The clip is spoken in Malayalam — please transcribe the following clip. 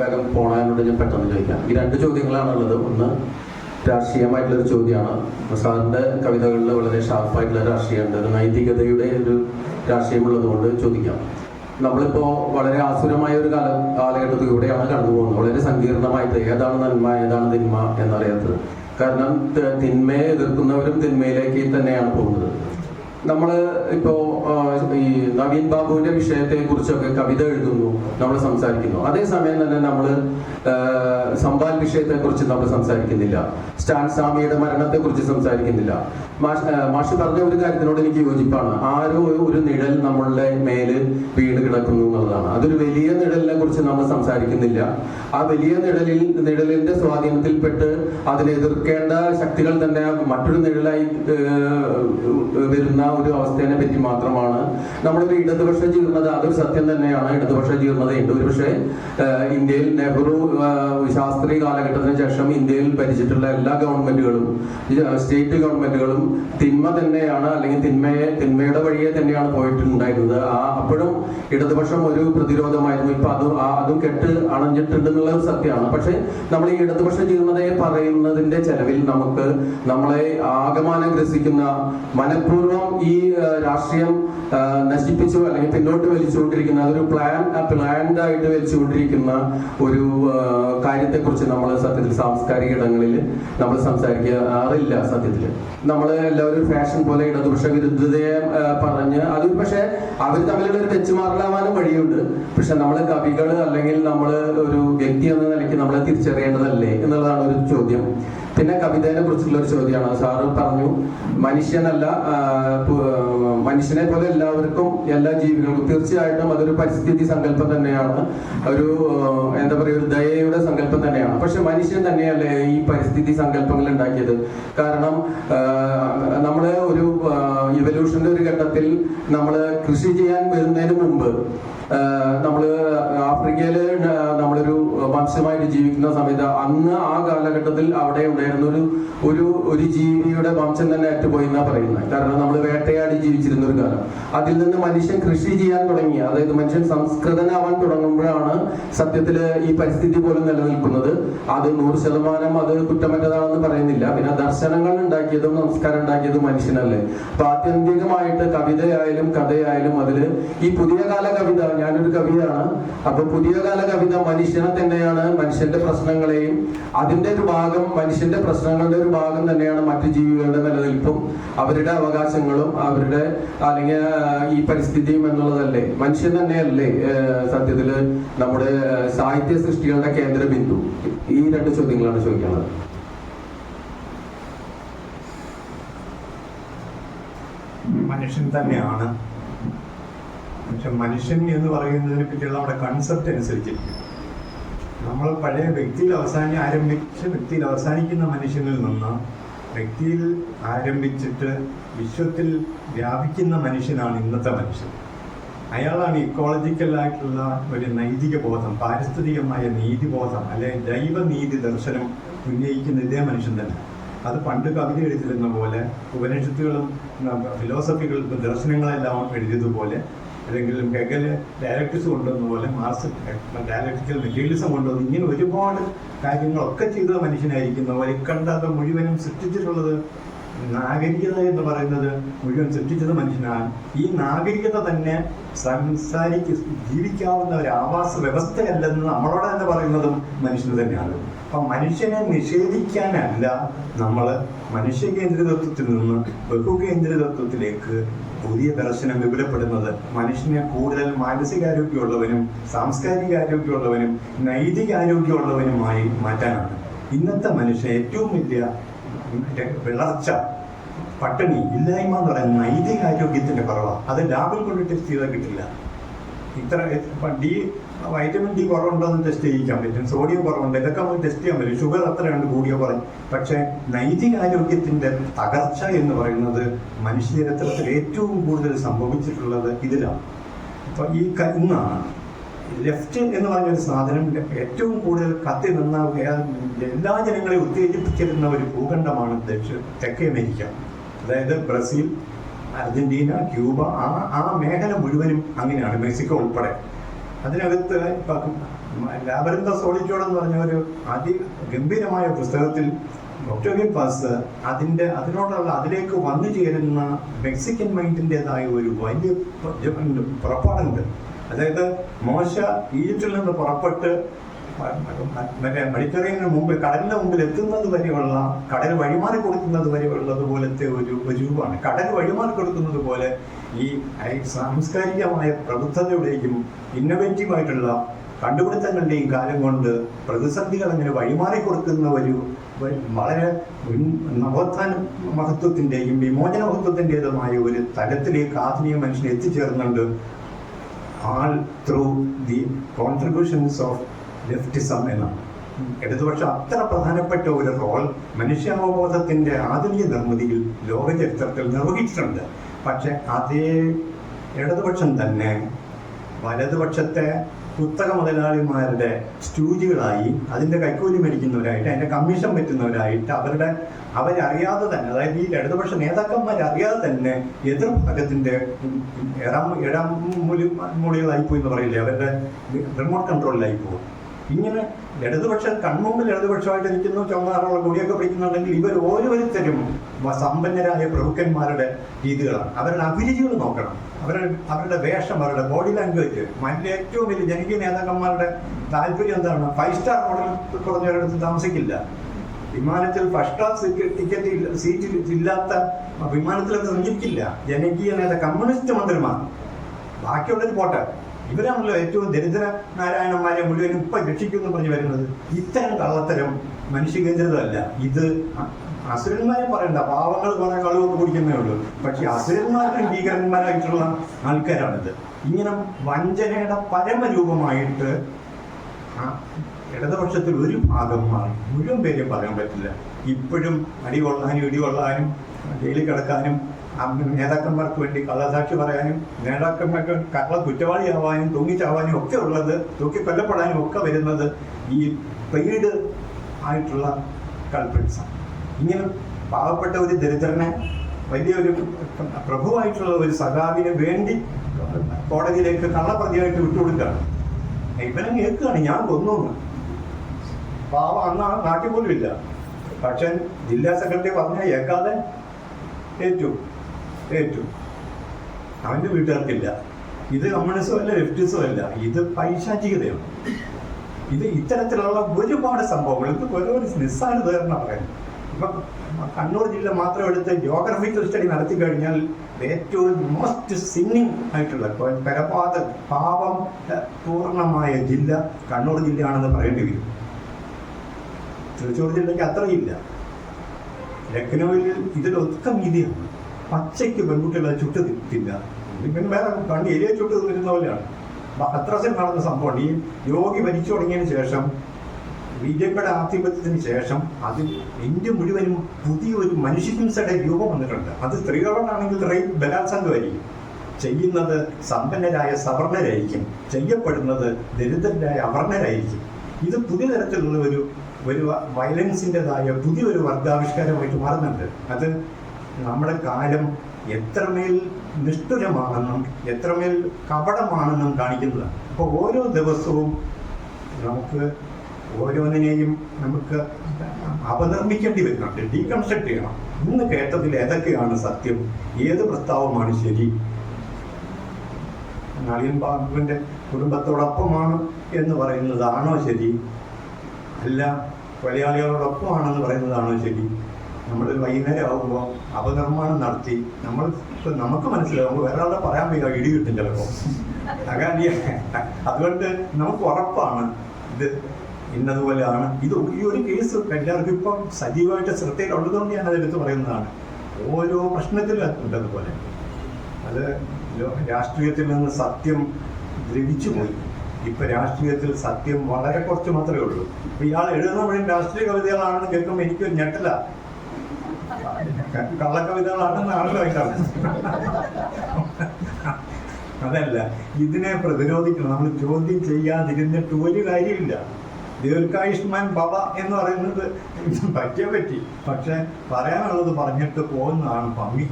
വേഗം പോണതിനോട് ഞാൻ പെട്ടെന്ന് ചോദിക്കാം. ഈ രണ്ട് ചോദ്യങ്ങളാണുള്ളത്. ഒന്ന് രാഷ്ട്രീയമായിട്ടുള്ള ഒരു ചോദ്യമാണ്. സാറിന്റെ കവിതകളിൽ വളരെ ഷാർപ്പായിട്ടുള്ള രാഷ്ട്രീയമുണ്ട്. നൈതികതയുടെ ഒരു രാഷ്ട്രീയമുള്ളതുകൊണ്ട് ചോദിക്കാം. നമ്മളിപ്പോ വളരെ ആസുരമായ ഒരു കാല കാലഘട്ടത്തിലൂടെയാണ് കടന്നു പോകുന്നത്. വളരെ സങ്കീർണമായിട്ട് ഏതാണ് നന്മ ഏതാണ് തിന്മ എന്നറിയാത്തത്. കാരണം തിന്മയെ എതിർക്കുന്നവരും തിന്മയിലേക്ക് തന്നെയാണ് പോകുന്നത്. നമ്മൾ ഇപ്പോ ഈ നവീൻ ബാബുവിന്റെ വിഷയത്തെ കുറിച്ചൊക്കെ കവിത എഴുതുന്നു നമ്മൾ സംസാരിക്കുന്നു. അതേസമയം തന്നെ നമ്മൾ സമ്പാൽ വിഷയത്തെ കുറിച്ച് നമ്മൾ സംസാരിക്കുന്നില്ല. സ്റ്റാൻ സ്വാമിയുടെ മരണത്തെ കുറിച്ച് സംസാരിക്കുന്നില്ല. മാഷ് പറഞ്ഞ ഒരു കാര്യത്തിനോട് എനിക്ക് യോജിപ്പാണ്. ആരോ ഒരു നിഴൽ നമ്മളുടെ മേൽ വീട് കിടക്കുന്നു എന്നുള്ളതാണ്. അതൊരു വലിയ നിഴലിനെ കുറിച്ച് നമ്മൾ സംസാരിക്കുന്നില്ല. ആ വലിയ നിഴലിൽ നിഴലിന്റെ സ്വാധീനത്തിൽപ്പെട്ട് അതിനെ എതിർക്കേണ്ട ശക്തികൾ തന്നെ മറ്റൊരു നിഴലായി വരുന്ന ഒരു അവസ്ഥയെ പറ്റി മാത്രമാണ്. നമ്മളൊരു ഇടതുപക്ഷ ജീർണത അതൊരു സത്യം തന്നെയാണ്. ഇടതുപക്ഷ ജീർണതയുണ്ട് ഒരു പക്ഷേ ഇന്ത്യയിൽ നെഹ്റു ശാസ്ത്രീയ ശാസ്ത്രി കാലഘട്ടത്തിന് ശേഷം ഇന്ത്യയിൽ ഭരിച്ചിട്ടുള്ള എല്ലാ ഗവൺമെന്റുകളും സ്റ്റേറ്റ് ഗവൺമെന്റുകളും തിന്മ തന്നെയാണ് അല്ലെങ്കിൽ തിന്മയെ തിന്മയുടെ വഴിയെ തന്നെയാണ് പോയിട്ടുണ്ടായിരുന്നത്. ആ അപ്പോഴും ഇടതുപക്ഷം ഒരു പ്രതിരോധമായിരുന്നു. ഇപ്പൊ അത് അതും കെട്ട് അണഞ്ഞിട്ടുണ്ട് എന്നുള്ളത് സത്യമാണ്. പക്ഷെ നമ്മൾ ഈ ഇടതുപക്ഷ ജീർണതയെ പറയുന്നതിന്റെ ചെലവിൽ നമുക്ക് നമ്മളെ ആകമാനം ഗ്രസിക്കുന്ന മനഃപൂർവം ഈ രാഷ്ട്രീയം നശിപ്പിച്ചോ അല്ലെങ്കിൽ പിന്നോട്ട് വലിച്ചുകൊണ്ടിരിക്കുന്ന അതൊരു പ്ലാൻ പ്ലാൻഡ് ആയിട്ട് വലിച്ചുകൊണ്ടിരിക്കുന്ന ഒരു കാര്യത്തെക്കുറിച്ച് നമ്മൾ സത്യത്തിൽ സാംസ്കാരിക ഇടങ്ങളിൽ നമ്മൾ സംസാരിക്കാറില്ല സത്യത്തിൽ നമ്മൾ എല്ലാവരും ഫാഷൻ പോലെ ഇടതുപക്ഷ വിരുദ്ധതയെ പറഞ്ഞ് അത് പക്ഷേ അവർ തമ്മിലുള്ള ഒരു തെച്ചുമാറലാവാനും വഴിയുണ്ട്. പക്ഷെ നമ്മൾ കവികൾ അല്ലെങ്കിൽ നമ്മൾ ഒരു വ്യക്തി എന്ന നിലയ്ക്ക് നമ്മളെ തിരിച്ചറിയേണ്ടതല്ലേ എന്നുള്ളതാണ് ഒരു ചോദ്യം. പിന്നെ കവിതയെ കുറിച്ചുള്ള ഒരു ചോദ്യമാണ്. സാറ് പറഞ്ഞു മനുഷ്യനല്ല മനുഷ്യനെ പോലെ എല്ലാവർക്കും എല്ലാ ജീവികൾക്കും തീർച്ചയായിട്ടും അതൊരു പരിസ്ഥിതി സങ്കല്പം തന്നെയാണ്. ഒരു എന്താ പറയുക ഒരു ദയയുടെ സങ്കല്പം തന്നെയാണ്. പക്ഷെ മനുഷ്യൻ തന്നെയല്ലേ ഈ പരിസ്ഥിതി സങ്കല്പങ്ങൾ ഉണ്ടാക്കിയത്? കാരണം നമ്മൾ ഒരു ഇവല്യൂഷന്റെ ഒരു ഘട്ടത്തിൽ നമ്മൾ കൃഷി ചെയ്യാൻ വരുന്നതിന് മുമ്പ് നമ്മൾ ആഫ്രിക്കയിൽ നമ്മളൊരു വംശമായിട്ട് ജീവിക്കുന്ന സമയത്ത് അന്ന് ആ കാലഘട്ടത്തിൽ അവിടെ ഉണ്ടായിരുന്ന ഒരു ഒരു ഒരു ജീവിയുടെ വംശം തന്നെ അറ്റുപോയി എന്നാ പറയുന്നത്. കാരണം നമ്മൾ വേട്ടയാടി ജീവിച്ചിരുന്ന ഒരു കാലം. അതിൽ നിന്ന് മനുഷ്യൻ കൃഷി ചെയ്യാൻ തുടങ്ങി. അതായത് മനുഷ്യൻ സംസ്കൃതനാവാൻ തുടങ്ങുമ്പോഴാണ് സത്യത്തിൽ ഈ പരിസ്ഥിതി പോലും നിലനിൽക്കുന്നത്. അത് നൂറ് ശതമാനം അത് കുറ്റമറ്റതാണെന്ന് പറയുന്നില്ല. പിന്നെ ദർശനങ്ങൾ ഉണ്ടാക്കിയതും സംസ്കാരം ഉണ്ടാക്കിയതും മനുഷ്യനല്ലേ. അപ്പൊ ആത്യന്തികമായിട്ട് കവിതയായാലും കഥയായാലും അതിൽ ഈ പുതിയ കാല കവിത ഞാനൊരു കവിയാണ്. അപ്പൊ പുതിയ കാല കവിത മനുഷ്യനെ തന്നെയാണ് മനുഷ്യന്റെ പ്രശ്നങ്ങളെയും അതിന്റെ ഒരു ഭാഗം മനുഷ്യന്റെ പ്രശ്നങ്ങളുടെ ഒരു ഭാഗം തന്നെയാണ് മറ്റ് ജീവികളുടെ നിലനിൽപ്പും അവരുടെ അവകാശങ്ങളും അവരുടെ അല്ലെങ്കിൽ ഈ പരിസ്ഥിതിയും എന്നുള്ളതല്ലേ? മനുഷ്യൻ തന്നെയല്ലേ സത്യത്തിൽ നമ്മുടെ സാഹിത്യ സൃഷ്ടികളുടെ കേന്ദ്ര ബിന്ദു? ഈ രണ്ട് ചോദ്യങ്ങളാണ് ചോദിക്കുന്നത് മനുഷ്യൻ തന്നെയാണ്. പക്ഷെ മനുഷ്യൻ എന്ന് പറയുന്നതിനെ പറ്റിയുള്ള നമ്മുടെ കൺസെപ്റ്റ് അനുസരിച്ചിരിക്കും. നമ്മൾ പഴയ വ്യക്തിയിൽ അവസാനി ആരംഭിച്ച വ്യക്തിയിൽ അവസാനിക്കുന്ന മനുഷ്യനിൽ നിന്ന് വ്യക്തിയിൽ ആരംഭിച്ചിട്ട് വിശ്വത്തിൽ വ്യാപിക്കുന്ന മനുഷ്യനാണ് ഇന്നത്തെ മനുഷ്യൻ. അയാളാണ് ഇക്കോളജിക്കൽ ആയിട്ടുള്ള ഒരു നൈതിക ബോധം പാരിസ്ഥിതികമായ നീതിബോധം അല്ലെ ദൈവനീതി ദർശനം ഉന്നയിക്കുന്ന ഇതേ മനുഷ്യൻ തന്നെ. അത് പണ്ട് കവിത എഴുതിയിരുന്ന പോലെ ഉപനിഷത്തുകളും ഫിലോസഫികളും ദർശനങ്ങളെല്ലാം എഴുതിയതുപോലെ അല്ലെങ്കിൽ ഗഗന് ഡയലക്ടിക്സ് കൊണ്ടുവന്ന പോലെ മാർസ് ഡയലക്ടിക്കൽ മെറ്റീരിയലിസം കൊണ്ടുവന്ന് ഇങ്ങനെ ഒരുപാട് കാര്യങ്ങളൊക്കെ ചെയ്ത മനുഷ്യനായിരിക്കുന്ന പോലെ കണ്ടത് മുഴുവനും സൃഷ്ടിച്ചിട്ടുള്ളത് നാഗരികത എന്ന് പറയുന്നത് മുഴുവൻ സൃഷ്ടിച്ചത് മനുഷ്യനാണ്. ഈ നാഗരികത തന്നെ സംസാരിക്ക് ജീവിക്കാവുന്ന ഒരു ആവാസ വ്യവസ്ഥയല്ലെന്ന് നമ്മളോട് തന്നെ പറയുന്നതും മനുഷ്യന് തന്നെയാണ്. അപ്പൊ മനുഷ്യനെ നിഷേധിക്കാനല്ല നമ്മൾ മനുഷ്യ കേന്ദ്രിതത്വത്തിൽ നിന്ന് ബഹുകേന്ദ്രിതത്വത്തിലേക്ക് പുതിയ ദർശനം വിപുലപ്പെടുന്നത് മനുഷ്യനെ കൂടുതൽ മാനസികാരോഗ്യമുള്ളവനും സാംസ്കാരിക ആരോഗ്യമുള്ളവനും നൈതിക ആരോഗ്യമുള്ളവനുമായി മാറ്റാനാണ്. ഇന്നത്തെ മനുഷ്യൻ ഏറ്റവും വലിയ വിളർച്ച പട്ടിണി ഇല്ലായ്മ എന്ന് പറയുന്ന നൈതിക ആരോഗ്യത്തിന്റെ കുറവാണ് അത് ലാബിൽ കൊണ്ടിട്ട് ചെയ്താൽ കിട്ടില്ല. ഇത്ര ഡി വൈറ്റമിൻ ഡി കുറവുണ്ടോ എന്ന് ടെസ്റ്റ് ചെയ്യിക്കാൻ പറ്റും. സോഡിയം കുറവുണ്ട്. ഇതൊക്കെ നമുക്ക് ടെസ്റ്റ് ചെയ്യാൻ പറ്റും. ഷുഗർ എത്രയുണ്ട് കൂടിയോ കുറയും പക്ഷേ നൈതിക ആരോഗ്യത്തിന്റെ തകർച്ച എന്ന് പറയുന്നത് മനുഷ്യചരിത്രത്തിൽ ഏറ്റവും കൂടുതൽ സംഭവിച്ചിട്ടുള്ളത് ഇതിലാണ്. അപ്പൊ ഈ ഇന്നാണ് ലെഫ്റ്റ് എന്ന് പറഞ്ഞൊരു സാധനം ഏറ്റവും കൂടുതൽ കത്തി നിന്ന എല്ലാ ജനങ്ങളെയും ഉത്തേജിപ്പിച്ചിരുന്ന ഒരു ഭൂഖണ്ഡമാണ് ദക്ഷിണ തെക്കേ അമേരിക്ക. അതായത് ബ്രസീൽ അർജന്റീന ക്യൂബ ആ ആ മേഖല മുഴുവനും അങ്ങനെയാണ് മെക്സിക്കോ ഉൾപ്പെടെ. അതിനകത്ത് ഇപ്പൊ ലാബറിന്ത സോളിറ്റ്യൂഡ് എന്ന് പറഞ്ഞ ഒരു അതി ഗംഭീരമായ പുസ്തകത്തിൽ ഒക്ടോബിയൻ പാസ് അതിന്റെ അതിനോടുള്ള അതിലേക്ക് വന്നു ചേരുന്ന മെക്സിക്കൻ മൈൻഡിന്റെതായ ഒരു വലിയ പുറപ്പാടുണ്ട്. അതായത് മോശ ഈജിപ്തിൽ നിന്ന് പുറപ്പെട്ട് മറ്റേ മെഡിറ്ററേനിയന് മുമ്പ് കടലിന്റെ മുമ്പിൽ എത്തുന്നത് വരെയുള്ള കടൽ വഴിമാറി കൊടുക്കുന്നത് വരെയുള്ളത് പോലത്തെ ഒരു രൂപമാണ് കടൽ വഴിമാറി കൊടുക്കുന്നത് പോലെ ഈ സാംസ്കാരികമായ പ്രബുദ്ധതയുടെയും ഇന്നോവേറ്റീവ് ആയിട്ടുള്ള കണ്ടുപിടുത്തങ്ങളുടെയും കാലം കൊണ്ട് പ്രതിസന്ധികൾ അങ്ങനെ വഴിമാറി കൊടുക്കുന്ന ഒരു വളരെ നവോത്ഥാന മഹത്വത്തിന്റെയും വിമോചന മഹത്വത്തിന്റെതുമായ ഒരു തലത്തിലേക്ക് ആധുനിക മനുഷ്യൻ എത്തിച്ചേർന്നുണ്ട്. All through the contributions of leftism എന്നാണ്. ഇടതുപക്ഷം അത്ര പ്രധാനപ്പെട്ട ഒരു റോൾ മനുഷ്യാവബോധത്തിന്റെ ആധുനിക നിർമ്മിതിയിൽ ലോക ചരിത്രത്തിൽ നിർവഹിച്ചിട്ടുണ്ട്. പക്ഷെ അതേ ഇടതുപക്ഷം തന്നെ വലതുപക്ഷത്തെ കുത്തക മുതലാളിമാരുടെ സ്റ്റൂജുകളായി അതിന്റെ കൈക്കൂലി മേടിക്കുന്നവരായിട്ട് അതിന്റെ കമ്മീഷൻ പറ്റുന്നവരായിട്ട് അവരുടെ അവരറിയാതെ തന്നെ അതായത് ഈ ഇടതുപക്ഷ നേതാക്കന്മാരറിയാതെ തന്നെ എതിർഭാഗത്തിന്റെ ഇടം ഇടം മൂലി മൂലികളായി പോയി എന്ന് പറയില്ലേ? അവരുടെ റിമോട്ട് കൺട്രോളിലായി പോകും ഇങ്ങനെ ഇടതുപക്ഷം കൺമുമ്പിൽ ഇടതുപക്ഷമായിട്ട് നിൽക്കുന്നു ചുമന്നാറുള്ള കൊടിയൊക്കെ പിടിക്കുന്നുണ്ടെങ്കിൽ ഇവർ ഓരോരുത്തരും സമ്പന്നരായ പ്രഭുക്കന്മാരുടെ രീതികളാണ്. അവരുടെ അഭിരുചികൾ നോക്കണം. അവരുടെ അവരുടെ വേഷം അവരുടെ ബോഡി ലാംഗ്വേജ് മറ്റേ ഏറ്റവും വലിയ ജനകീയ നേതാക്കന്മാരുടെ താല്പര്യം എന്താണ്? ഫൈവ് സ്റ്റാർ ഹോട്ടൽ കുറഞ്ഞവരടുത്ത് താമസിക്കില്ല. വിമാനത്തിൽ ഫസ്റ്റ് ക്ലാസ് ടിക്കറ്റ് സീറ്റ് ഇല്ലാത്ത വിമാനത്തിലൊക്കെ സഞ്ചരിക്കില്ല ജനകീയ നേതാ കമ്മ്യൂണിസ്റ്റ് മന്ത്രിമാർ. ബാക്കിയുള്ളത് പോട്ടെ. ഇവരാണല്ലോ ഏറ്റവും ദരിദ്ര നാരായണന്മാരെ മുഴുവൻ ഇപ്പൊ രക്ഷിക്കുമെന്ന് പറഞ്ഞു വരുന്നത്. ഇത്തരം കള്ളത്തരം മനുഷ്യകേന്ദ്രിതമല്ല ഇത് അസുരന്മാരെ പറയണ്ട. പാവങ്ങൾ കുറെ കളവ് കുടിക്കുന്നേ ഉള്ളൂ. പക്ഷെ അസുരന്മാരും ഭീകരന്മാരായിട്ടുള്ള ആൾക്കാരാണിത്. ഇങ്ങനെ വഞ്ചനയുടെ പരമരൂപമായിട്ട് ഇടതുപക്ഷത്തിൽ ഒരു ഭാഗം മാറി. മുഴുവൻ പേരെയും പറയാൻ പറ്റില്ല. ഇപ്പോഴും അടികൊള്ളാനും ഇടികൊള്ളാനും ജയിലിൽ കിടക്കാനും നേതാക്കന്മാർക്ക് വേണ്ടി കള്ളസാക്ഷി പറയാനും നേതാക്കന്മാർക്ക് കള്ള കുറ്റവാളിയാവാനും തൂങ്ങിച്ചാവാനും ഒക്കെ ഉള്ളത് തൂക്കി കൊല്ലപ്പെടാനും ഒക്കെ വരുന്നത് ഈ പെയ്ഡ് ആയിട്ടുള്ള കൾപ്പിൾസാണ് ഇങ്ങനെ പാവപ്പെട്ട ഒരു ദരിദ്രനെ വലിയൊരു പ്രഭുവായിട്ടുള്ള ഒരു സഖാവിന് വേണ്ടി കോടതിയിലേക്ക് കള്ളപ്രതിയായിട്ട് വിട്ടുകൊടുക്കുകയാണ്. ഇവനെ കേൾക്കുകയാണ് ഞാൻ കൊന്നു പാവ അന്ന് ആ നാട്ടിൽ പോലും ഇല്ല പക്ഷെ ജില്ലാ സെക്രട്ടറി പറഞ്ഞ ഏക്കാതെ ഏറ്റു. ഏറ്റു അവന്റെ വീട്ടുകാർക്കില്ല. ഇത് കമ്മ്യൂണിസം അല്ല ലെഫ്റ്റിസം അല്ല. ഇത് പൈശാചികതയാണ്. ഇത് ഇത്തരത്തിലുള്ള ഒരുപാട് സംഭവങ്ങൾ. ഇത് ഓരോ നിസ്സാര ഉദാഹരണം പറയാം. ഇപ്പൊ കണ്ണൂർ ജില്ല മാത്രം എടുത്ത് ജോഗ്രഫിക്കൽ സ്റ്റഡി നടത്തി കഴിഞ്ഞാൽ ഏറ്റവും മോസ്റ്റ് സിന്നിങ് ആയിട്ടുള്ള പരപാത പാപം പൂർണമായ ജില്ല കണ്ണൂർ ജില്ലയാണെന്ന് പറയേണ്ടി വരും. തൃശ്ശൂർ ജില്ലയ്ക്ക് അത്രയില്ല ലക്നൌവിൽ ഇതിലൊക്കെ മീതിയാണ്. പച്ചയ്ക്ക് പെൺകുട്ടികളെ ചുട്ട് തിന്നില്ല. പിന്നെ വേറെ കണ്ട് എലിയെ ചുട്ട് തിന്നിരുന്ന പോലെയാണ്. അത്രസിൽ നടന്ന സംഭവമാണ് ഈ യോഗി ഭരിച്ചു തുടങ്ങിയതിന് ശേഷം ബി ജെ പിയുടെ ആധിപത്യത്തിന് ശേഷം അതിൽ ഇന്ത്യ മുഴുവനും പുതിയൊരു മനുഷ്യഹിംസയുടെ രൂപം വന്നിട്ടുണ്ട്. അത് സ്ത്രീകളോടാണെങ്കിൽ റേപ്പ് ബലാത്സംഗമായിരിക്കും ചെയ്യുന്നത് സമ്പന്നരായ സവർണരായിരിക്കും. ചെയ്യപ്പെടുന്നത് ദരിദ്രരായ അവർണരായിരിക്കും. ഇത് പുതിയ തരത്തിലുള്ള ഒരു ഒരു വയലൻസിന്റെതായ പുതിയൊരു വർഗാവിഷ്കാരമായിട്ട് മാറുന്നുണ്ട്. അത് നമ്മുടെ കാലം എത്രമേൽ നിഷ്ഠുരമാണെന്നും എത്രമേൽ കപടമാണെന്നും കാണിക്കുന്നതാണ്. അപ്പോൾ ഓരോ ദിവസവും നമുക്ക് ഓരോന്നിനെയും നമുക്ക് അപനിർമ്മിക്കേണ്ടി വരുന്നുണ്ട്. ഡീകൺസ്ട്രക്ട് ചെയ്യണം. ഇന്ന് കേട്ടതിൽ ഏതൊക്കെയാണ് സത്യം? ഏത് പ്രസ്താവമാണ് ശരി? നളിയൻ ബാബുവിന്റെ കുടുംബത്തോടൊപ്പമാണ് എന്ന് പറയുന്നതാണോ ശരി? അല്ല കൊലയാളികളോടൊപ്പമാണെന്ന് പറയുന്നതാണോ ശരി? നമ്മൾ വൈകുന്നേരം ആകുമ്പോൾ അപനിർമ്മാണം നടത്തി. നമ്മൾ ഇപ്പൊ നമുക്ക് മനസ്സിലാവും. വേറെ ആളെ പറയാൻ വയ്യ ഇടി കിട്ടും അങ്ങനെ അതുകൊണ്ട് നമുക്ക് ഉറപ്പാണ്. ഇത് ഇന്നതുപോലെയാണ്. ഇത് ഈ ഒരു കേസ് എല്ലാവർക്കും ഇപ്പം സജീവമായിട്ട് ശ്രദ്ധയിലുള്ളതുകൊണ്ട് ഞാൻ അതെടുത്ത് പറയുന്നതാണ്. ഓരോ പ്രശ്നത്തിലും ഉണ്ടതുപോലെ. അത് രാഷ്ട്രീയത്തിൽ നിന്ന് സത്യം ദ്രവിച്ചു പോയി ഇപ്പൊ രാഷ്ട്രീയത്തിൽ സത്യം വളരെ കുറച്ച് മാത്രമേ ഉള്ളൂ. ഇപ്പൊ ഇയാൾ എഴുതുന്ന വഴി രാഷ്ട്രീയ കവിതകളാണെന്ന് കേൾക്കുമ്പോൾ എനിക്കൊരു ഞെട്ടല. കള്ളക്കവിതകളാണെന്ന് ആളുകളായിട്ടാണ് അതല്ല ഇതിനെ പ്രതിരോധിക്കണം. നമ്മൾ ചോദ്യം ചെയ്യാതിരുന്നിട്ട് ഒരു കാര്യമില്ല. ദീർഘായുഷ്മാൻ ഭവ എന്ന് പറയുന്നത് പറ്റിയേ പറ്റി. പക്ഷെ പറയാനുള്ളത് പറഞ്ഞിട്ട് പോകുന്നതാണ് ഭംഗി.